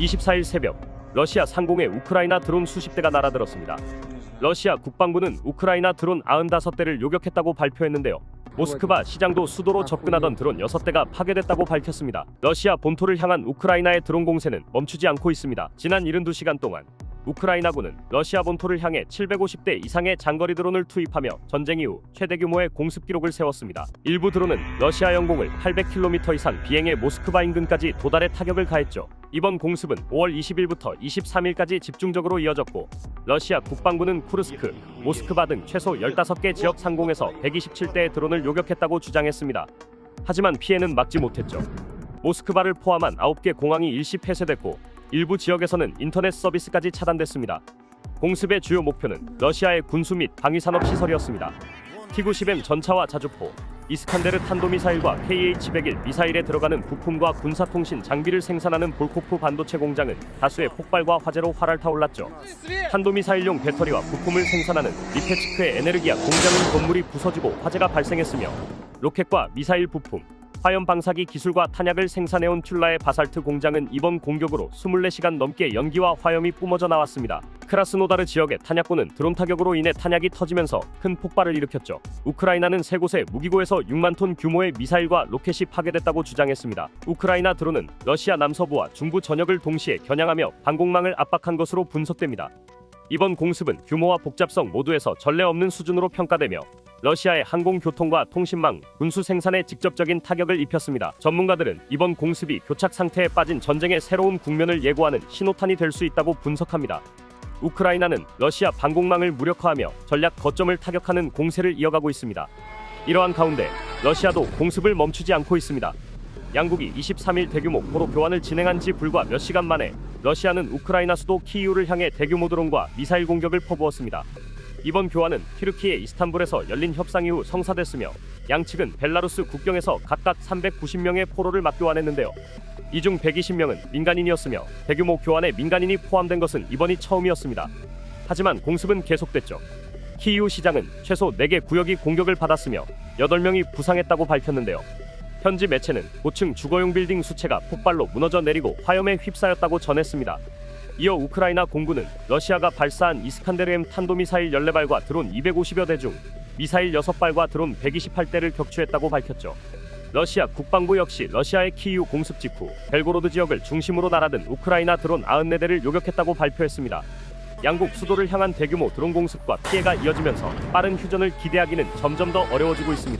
24일 새벽 러시아 상공에 우크라이나 드론 수십 대가 날아들었습니다. 러시아 국방부는 우크라이나 드론 95대를 요격했다고 발표했는데요. 모스크바 시장도 수도로 접근하던 드론 6대가 파괴됐다고 밝혔습니다. 러시아 본토를 향한 우크라이나의 드론 공세는 멈추지 않고 있습니다. 지난 72시간 동안 우크라이나군은 러시아 본토를 향해 750대 이상의 장거리 드론을 투입하며 전쟁 이후 최대 규모의 공습 기록을 세웠습니다. 일부 드론은 러시아 영공을 800km 이상 비행해 모스크바 인근까지 도달해 타격을 가했죠. 이번 공습은 5월 20일부터 23일까지 집중적으로 이어졌고 러시아 국방부는 쿠르스크, 모스크바 등 최소 15개 지역 상공에서 127대의 드론을 요격했다고 주장했습니다. 하지만 피해는 막지 못했죠. 모스크바를 포함한 9개 공항이 일시 폐쇄됐고 일부 지역에서는 인터넷 서비스까지 차단됐습니다. 공습의 주요 목표는 러시아의 군수 및 방위산업 시설이었습니다. T-90M 전차와 자주포, 이스칸데르 탄도미사일과 KH-101 미사일에 들어가는 부품과 군사통신 장비를 생산하는 볼코프 반도체 공장은 다수의 폭발과 화재로 활알 타올랐죠. 탄도미사일용 배터리와 부품을 생산하는 리페츠크의 에네르기아 공장은 건물이 부서지고 화재가 발생했으며 로켓과 미사일 부품, 화염 방사기 기술과 탄약을 생산해온 툴라의 바살트 공장은 이번 공격으로 24시간 넘게 연기와 화염이 뿜어져 나왔습니다. 크라스노다르 지역의 탄약고는 드론 타격으로 인해 탄약이 터지면서 큰 폭발을 일으켰죠. 우크라이나는 세 곳의 무기고에서 6만 톤 규모의 미사일과 로켓이 파괴됐다고 주장했습니다. 우크라이나 드론은 러시아 남서부와 중부 전역을 동시에 겨냥하며 방공망을 압박한 것으로 분석됩니다. 이번 공습은 규모와 복잡성 모두에서 전례 없는 수준으로 평가되며 러시아의 항공교통과 통신망, 군수 생산에 직접적인 타격을 입혔습니다. 전문가들은 이번 공습이 교착 상태에 빠진 전쟁의 새로운 국면을 예고하는 신호탄이 될 수 있다고 분석합니다. 우크라이나는 러시아 방공망을 무력화하며 전략 거점을 타격하는 공세를 이어가고 있습니다. 이러한 가운데 러시아도 공습을 멈추지 않고 있습니다. 양국이 23일 대규모 포로 교환을 진행한 지 불과 몇 시간 만에 러시아는 우크라이나 수도 키이우를 향해 대규모 드론과 미사일 공격을 퍼부었습니다. 이번 교환은 튀르키예 이스탄불에서 열린 협상 이후 성사됐으며 양측은 벨라루스 국경에서 각각 390명의 포로를 맞교환했는데요. 이 중 120명은 민간인이었으며 대규모 교환에 민간인이 포함된 것은 이번이 처음이었습니다. 하지만 공습은 계속됐죠. 키이우 시장은 최소 4개 구역이 공격을 받았으며 8명이 부상했다고 밝혔는데요. 현지 매체는 고층 주거용 빌딩 수채가 폭발로 무너져 내리고 화염에 휩싸였다고 전했습니다. 이어 우크라이나 공군은 러시아가 발사한 이스칸데르 M 탄도미사일 14발과 드론 250여 대 중 미사일 6발과 드론 128대를 격추했다고 밝혔죠. 러시아 국방부 역시 러시아의 키이우 공습 직후 벨고로드 지역을 중심으로 날아든 우크라이나 드론 94대를 요격했다고 발표했습니다. 양국 수도를 향한 대규모 드론 공습과 피해가 이어지면서 빠른 휴전을 기대하기는 점점 더 어려워지고 있습니다.